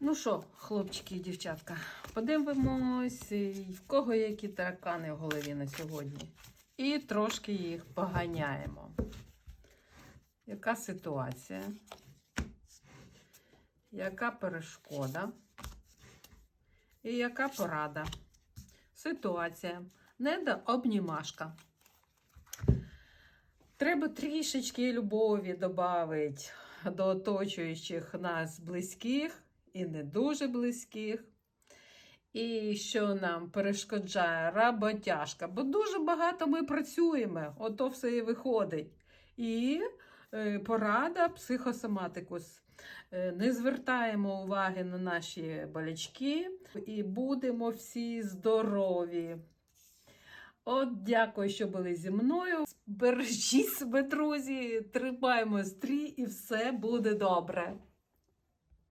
Ну що, хлопчики і дівчатка, подивимось, в кого які таракани в голові на сьогодні. І трошки їх поганяємо. Яка ситуація? Яка перешкода? І яка порада? Ситуація. Неда обнімашка. Треба трішечки любові додати до оточуючих нас близьких і не дуже близьких. І що нам перешкоджає роботяжка, бо дуже багато ми працюємо, ото все і виходить. І е, порада психосоматикус. Е, Не звертаємо уваги на наші болячки і будемо всі здорові. От, дякую, що були зі мною. Бережіть себе, друзі, тримаємо стрій і все буде добре.